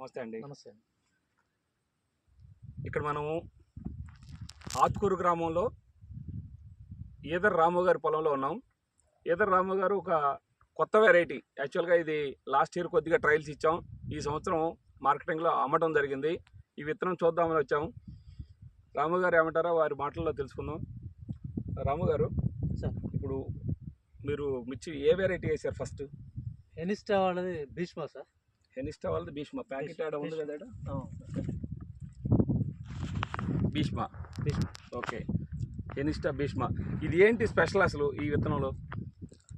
నమస్తే అండి. నమస్తే అండి. ఇక్కడ మనము ఆత్కూరు గ్రామంలో ఈదర్ రాము గారి పొలంలో ఉన్నాం. ఈదర్ రాము గారు ఒక కొత్త వెరైటీ యాక్చువల్గా ఇది లాస్ట్ ఇయర్ కొద్దిగా ట్రయల్స్ ఇచ్చాం. ఈ సంవత్సరం మార్కెటింగ్లో అమ్మటం జరిగింది. ఈ విత్తనం చూద్దామని వచ్చాం. రాము గారు ఏమంటారో వారి మాటల్లో తెలుసుకుందాం. రాము గారు సార్. ఇప్పుడు మీరు మిర్చి ఏ వెరైటీ వేసారు ఫస్ట్ ఎనిస్టా వాళ్ళది భీష్మ సార్. హెనిస్టా వాళ్ళది భీష్మ. ప్యాకెట్ ఆడ ఉంది కదా. భీష్మ. భీష్మ. ఓకే. ఎనిస్టా భీష్మ. ఇది ఏంటి స్పెషల్ అసలు ఈ విత్తనంలో?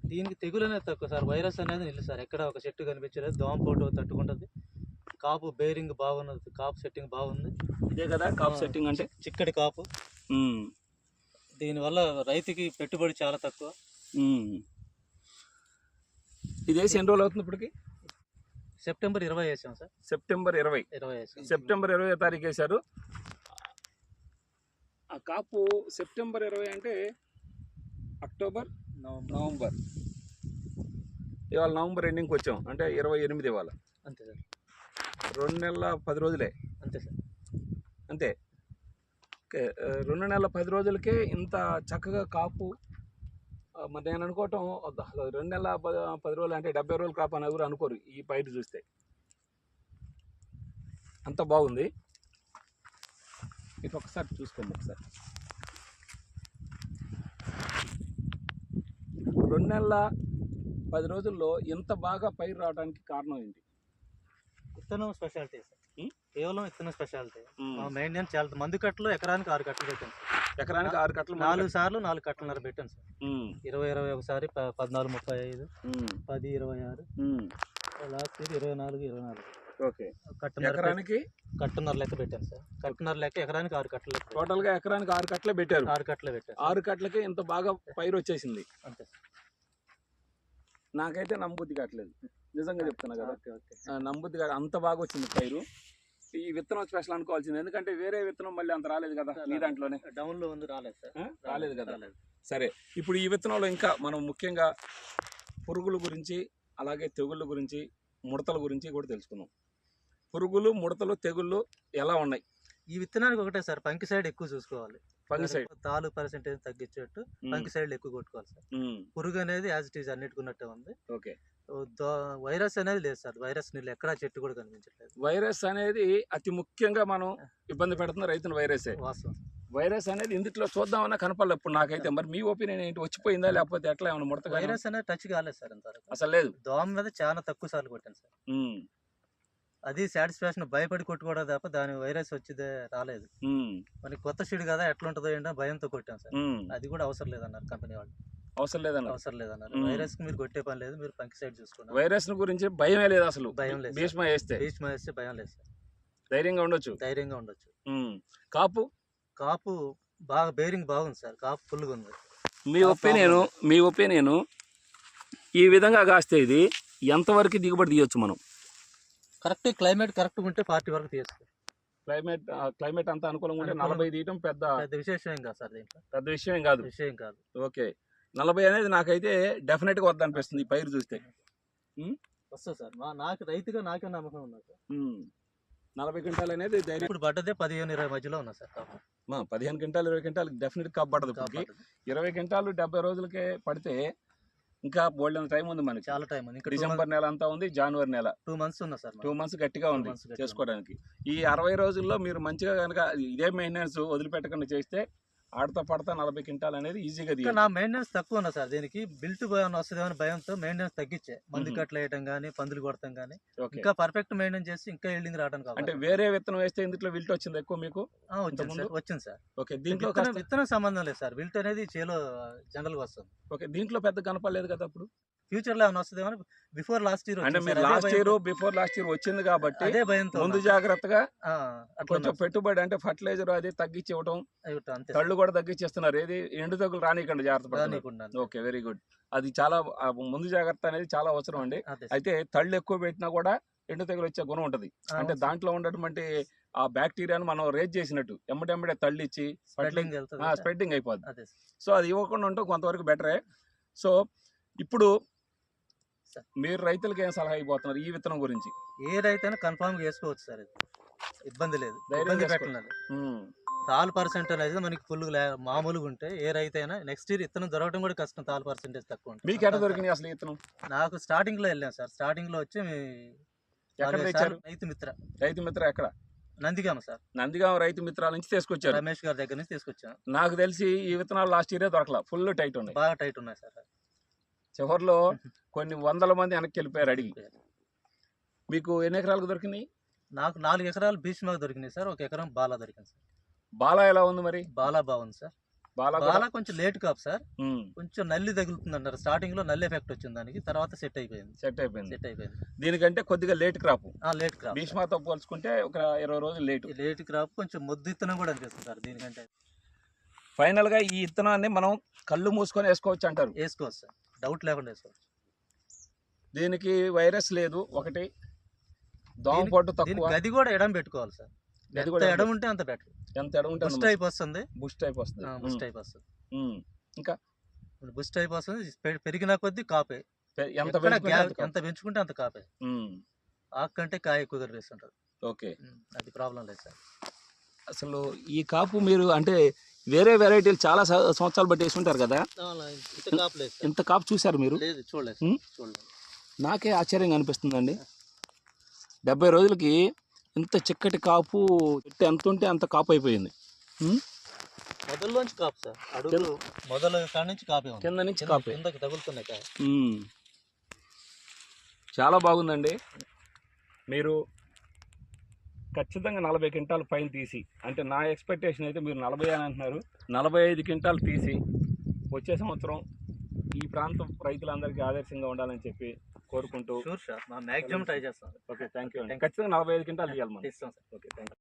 దీనికి తెగులు అనేది తక్కువ సార్. వైరస్ అనేది నిల్లు సార్. ఎక్కడ ఒక చెట్టు కనిపించలేదు. దోమ పోటు తట్టుకుంటుంది. కాపు బేరింగ్ బాగున్నది. కాపు సెట్టింగ్ బాగుంది. ఇదే కదా కాప్. సెట్టింగ్ అంటే? చిక్కటి కాపు. దీనివల్ల రైతుకి పెట్టుబడి చాలా తక్కువ. మ్మ్. ఇది వేసి ఎన్ని రోజులు అవుతుంది ఇప్పటికి? సెప్టెంబర్ ఇరవై వేసాం సార్. సెప్టెంబర్ ఇరవై. ఇరవై సెప్టెంబర్ ఇరవై తారీఖు వేశారు. ఆ కాపు సెప్టెంబర్ ఇరవై అంటే అక్టోబర్ నవంబర్. నవంబర్. ఇవాళ నవంబర్ ఎండింగ్కి వచ్చాం. అంటే ఇరవై ఎనిమిది ఇవాళ. అంతే సార్. రెండు నెలల పది రోజులే. అంతే సార్. అంతే. రెండు నెలల పది రోజులకే ఇంత చక్కగా కాపు మరి నేను అనుకోవటం రెండు నెలల పది పది రోజులు అంటే డెబ్బై రోజులు కాపు అని ఎవరు అనుకోరు ఈ పైరు చూస్తే. అంత బాగుంది. ఇది ఒకసారి చూసుకోండి ఒకసారి. రెండు నెలల పది రోజుల్లో ఇంత బాగా పైరు రావడానికి కారణం ఏంటి? విత్తనం స్పెషాలిటీ? కేవలం విత్తనం స్పెషాలిటీ మెయింటెనెన్స్ చాలా మందు కట్టలు ఎకరానికి ఆరు కట్టలు పెట్టాను సార్. ఎకరానికి ఆరు కట్టలు నాలుగు సార్లు నాలుగు కట్టలున్నర పెట్టాను సార్. ఇరవై ఇరవై ఒకసారి పద్నాలుగు ముప్పై ఐదు పది ఇరవై ఆరు. లాస్ట్ ఇయర్ ఇరవై నాలుగు ఇరవై నాలుగు. ఎకరానికి? కట్టున్నర లెక్క పెట్టాను సార్. కట్టున్నర లెక్క ఎకరానికి ఆరు కట్టలు. టోటల్గా ఎకరానికి ఆరు కట్టలే పెట్టారు. ఆరు కట్టలు పెట్టాను. ఆరు కట్టలకి ఇంత బాగా పైరు వచ్చేసింది. అంతే నాకైతే నమ్మబుద్ధి కావట్లేదు. నిజంగా చెప్తున్నా కదా. Okay okay. ఆ, నమ్మబుద్ధి కాదు అంత బాగా వచ్చింది పైరు. ఈ విత్తనం స్పెషల్ అనుకోవాల్సింది. ఎందుకంటే వేరే విత్తనం మళ్ళీ అంత రాలేదు కదా మీ దాంట్లోనే. డౌన్లో ఉంది రాలేదు సార్? రాలేదు కదా? రాలేదు. సరే. ఇప్పుడు ఈ విత్తనంలో ఇంకా మనం ముఖ్యంగా పురుగుల గురించి అలాగే తెగుళ్ళ గురించి ముడతల గురించి కూడా తెలుసుకుందాం. పురుగులు ముడతలు తెగుళ్ళు ఎలా ఉన్నాయి? ఈ విత్తనానికి ఒకటే సార్ పంకి సైడ్ ఎక్కువ చూసుకోవాలి. ఫంగిసైడ్ తాలు పర్సెంటేజ్ తగ్గించేట్టు పంకి సైడ్ ఎక్కువ కొట్టుకోవాలి సార్. పురుగు అనేది యాజ్ ఇట్ ఈజ్ అన్నిటికున్నట్టే ఉంది. ఓకే. వైరస్ అనేది లేదు సార్. వైరస్ నీళ్ళు ఎక్కడా చెట్టు కూడా కనిపించట్లేదు. వైరస్ అనేది అతి ముఖ్యంగా మనం ఇబ్బంది పెడుతున్న రైతుల వైరసే. వాస్తవం. వైరస్ అనేది ఇందులో చూద్దామన్నా కనపడలేదు ఇప్పుడు నాకైతే. మరి మీ ఒపీనియన్ ఏంటి? వచ్చిపోయిందా లేకపోతే ఎట్లా ఏమైనా ముడత వైరస్ అనేది టచ్ కాలేదు సార్ అసలు లేదు. దోమ మీద చాలా తక్కువ సార్లు కొట్టాను సార్. అది సాటిస్ఫాక్షన్ భయపడి కొట్టుకోవడం తప్ప దాని వైరస్ వచ్చిదే రాలేదు. మరి కొత్త షీడ్ కదా ఎట్లా ఉంటుందో ఏంటో భయంతో కొట్టాం సార్. అది కూడా అవసరం లేదన్నారు కంపెనీ వాళ్ళు. అవసరం లేదన్న అవసరం లేదన్నారు. వైరస్కి మీరు కొట్టే పని లేదు మీరు పంకి సైడ్ చూసుకోండి వైరస్ గురించి భయమే లేదు అసలు. భయం లేదు. భీష్మ వేస్తే బీచ్ వేస్తే భయం లేదు సార్. ధైర్యంగా ఉండొచ్చు. ధైర్యంగా ఉండొచ్చు. కాపు? కాపు బాగా బేరింగ్ బాగుంది సార్. కాపు ఫుల్గా ఉంది. మీ ఒపీనియన్ మీ ఒపీనియన్ ఈ విధంగా కాస్తే ఇది ఎంతవరకు దిగుబడి తీయొచ్చు మనం? కరెక్ట్ క్లైమేట్ కరెక్ట్ ఉంటే పార్టీ వరకు తీస్తుంది క్లైమేట్ క్లైమేట్ అంతా అనుకూలంగా ఉంటే. నలభై తీయటం పెద్ద పెద్ద విశేషం ఏం కాదు సార్ దీంట్లో. పెద్ద విషయం ఏం కాదు. విషయం కాదు. ఓకే. నలభై అనేది నాకైతే డెఫినెట్గా వద్దనిపిస్తుంది ఈ పైరు చూస్తే. వస్తుంది సార్. మా నాకు రైతుగా నాకే నమ్మకం ఉంది సార్. నలభై క్వింటాల్ అనేది ఇప్పుడు పడ్డదే పదిహేను ఇరవై మధ్యలో ఉన్నా సార్ పదిహేను క్వింటాల్ ఇరవై క్వింటాల్ డెఫినెట్ పడ్డది. ఇరవై క్వింటాలు డెబ్బై రోజులకే పడితే ఇంకా బోల్డెన్ టైం ఉంది మనకి. చాలా టైం ఉంది. డిసెంబర్ నెల అంతా ఉంది జనవరి నెల. టూ మంత్స్ ఉన్నా సార్ టూ మంత్స్ గట్టిగా ఉంది చేసుకోవడానికి. ఈ అరవై రోజుల్లో మీరు మంచిగా కనుక ఇదే మెయింటెనెన్స్ వదిలిపెట్టకుండా చేస్తే ఆడతా పడతా నలభై క్వింటాల్ అనేది ఈజీగా నా మెయింటెనెన్స్ తక్కువ ఉన్నా సార్. దీనికి బిల్ట్ భయం వస్తుందేమో భయంతో మెయింటెనెన్స్ తగ్గించే. మందు మ్మ్. కట్టలు వేయటం కానీ పందులు కొడతాం కానీ ఇంకా పర్ఫెక్ట్ మెయింటైన్ చేసి ఇంకా ఎల్డింగ్ రావడానికి అంటే. వేరే విత్తనం వేస్తే ఇందులో విల్ట్ వచ్చింది ఎక్కువ మీకు? వచ్చింది? సార్. వచ్చింది సార్. ఓకే దీంట్లో విత్తనం సంబంధం లేదు సార్. విల్ట్ అనేది చేలో జనరల్ వస్తుంది. ఓకే దీంట్లో పెద్ద కనపడలేదు కదా అప్పుడు? ఫ్యూచర్లో ఏమైనా వస్తుందేమో బిఫోర్ లాస్ట్ ఇయర్ అంటే మీరు last year before last year వచ్చింది కాబట్టి అదే భయంతో ముందు. జాగ్రత్తగా కొంచెం. పెట్టుబడి అంటే ఫర్టిలైజర్ అది తగ్గించి అంతే తళ్ళు కూడా తగ్గించేస్తున్నారు ఏది ఎండు తగ్గులు రానికండి జాగ్రత్త ఓకే వెరీ గుడ్ అది చాలా ముందు జాగ్రత్త అనేది చాలా అవసరం అండి. అయితే తళ్ళు ఎక్కువ పెట్టినా కూడా ఎండు తెగులు వచ్చే గుణం ఉంటది అంటే. దాంట్లో ఉన్నటువంటి ఆ బ్యాక్టీరియాను మనం రేజ్ చేసినట్టు ఎమ్మటెమ్మడే తళ్ళు ఇచ్చి Spreading వెళ్తుంది సార్. స్ప్రెడ్డింగ్ అయిపోద్ది. సో అది ఇవ్వకుండా ఉంటే కొంతవరకు బెటరే సో ఇప్పుడు. మీరు రైతులకు ఏం సలహా ఇవ్వబోతున్నారు ఈ విత్తనం గురించి? ఏ రైతైనా కన్ఫామ్గా వేసుకోవచ్చు సార్ ఇది. ఇబ్బంది లేదు. ఇబ్బంది పెట్టలేదు తాల్ పర్సెంట్ అనేది మనకి ఫుల్ మామూలుగా ఉంటే ఏ రైతైనా నెక్స్ట్ ఇయర్ ఇత్తనం దొరకడం కూడా కష్టం తాల్ పర్సెంటేజ్ తక్కువ ఉంటుంది మీకు ఎట్ట దొరికినాయి అసలు విత్తనం నాకు స్టార్టింగ్లో వెళ్ళాం సార్. స్టార్టింగ్లో వచ్చి ఎక్కడ రైతు మిత్ర. రైతు మిత్ర ఎక్కడ? నందిగామ సార్. నందిగాం రైతు మిత్రాల నుంచి తీసుకొచ్చారు. రమేష్ గారి దగ్గర నుంచి తీసుకొచ్చాను నాకు తెలిసి ఈ విత్తనాలు లాస్ట్ ఇయరే దొరకలా. ఫుల్ టైట్ ఉన్నాయి. బాగా టైట్ ఉన్నాయి సార్. చివరిలో కొన్ని వందల మంది వెనక్కి వెళ్ళిపోయారు అడిగి. మీకు ఎన్ని ఎకరాలకు దొరికినాయి? నాకు నాలుగు ఎకరాలు భీష్మాకు దొరికినాయి సార్. ఒక ఎకరం బాలా దొరికింది సార్. బాలా ఎలా ఉంది మరి? బాలా బాగుంది సార్. బాలా బాలా కొంచెం లేట్ కాపు సార్. కొంచెం నల్లి తగులుతుంది అన్నారు స్టార్టింగ్లో నల్లి ఎఫెక్ట్ వచ్చింది దానికి తర్వాత సెట్ అయిపోయింది. సెట్ అయిపోయింది. సెట్ అయిపోయింది. దీనికంటే కొద్దిగా లేట్ క్రాప్ లేట్ క్రాప్ భీష్మాతో పోల్చుకుంటే ఒక ఇరవై రోజులు లేట్ లేట్ క్రాప్ కొంచెం మొద్దు ఇత్తనం కూడా అనిపిస్తుంది సార్ దీనికంటే. ఫైనల్గా ఈ విత్తనాన్ని మనం కళ్ళు మూసుకొని వేసుకోవచ్చు అంటారు. వేసుకోవచ్చు సార్. డౌట్ లేకుండా వేసుకోవచ్చు దీనికి వైరస్ లేదు ఒకటి. దోమ పొట్టు దీనికి తక్కువ. గది కూడా ఎడం పెట్టుకోవాలి సార్. గది కూడా ఎడం ఉంటే అంత బెటర్. ఎంత ఎడ ఉంటే బుష్ టైప్ వస్తుంది. బుష్ టైప్ వస్తుంది. బుష్ ఉమ్, టైప్ వస్తుంది. ఉమ్. బుష్ టైప్ వస్తుంది. పెరిగిన కొద్దీ కాపే. ఎంత. ఎంత పెంచుకుంటే అంత కాపే. ఆకు కంటే కాయ ఎక్కువ ఉంటుంది ఓకే. అది ప్రాబ్లం లేదు సార్. అసలు ఈ కాపు మీరు అంటే వేరే వెరైటీలు చాలా సంవత్సరాలు బట్టి వేసి ఉంటారు కదా ఇంత కాపు లేదు సార్. ఇంత కాపు చూశారు మీరు? నాకే ఆశ్చర్యంగా అనిపిస్తుందండి. డెబ్బై రోజులకి ఇంత చిక్కటి కాపు చెట్టు ఎంత ఉంటే అంత కాపు అయిపోయింది? మొదల్లోంచి కాపు సార్. అడుగులు మొదల నుంచి కాపే కింద నుంచి కింద- కాపే. కిందకి తగులుతున్నాయి. చాలా బాగుందండి. మీరు ఖచ్చితంగా నలభై క్వింటాలు పైన తీసి అంటే నా ఎక్స్పెక్టేషన్ అయితే మీరు నలభై అని అంటున్నారు. నలభై ఐదు క్వింటాలు తీసి వచ్చే సంవత్సరం ఈ ప్రాంతం రైతులందరికీ ఆదర్శంగా ఉండాలని చెప్పి కోరుకుంటూ షూర్ సార్ మా మ్యాక్సిమం ట్రై చేస్తాం. ఓకే థ్యాంక్ యూ ఖచ్చితంగా నలభై ఐదు క్వింటాలు తీయాలి మనం. ఇస్తాం సార్. Okay thank you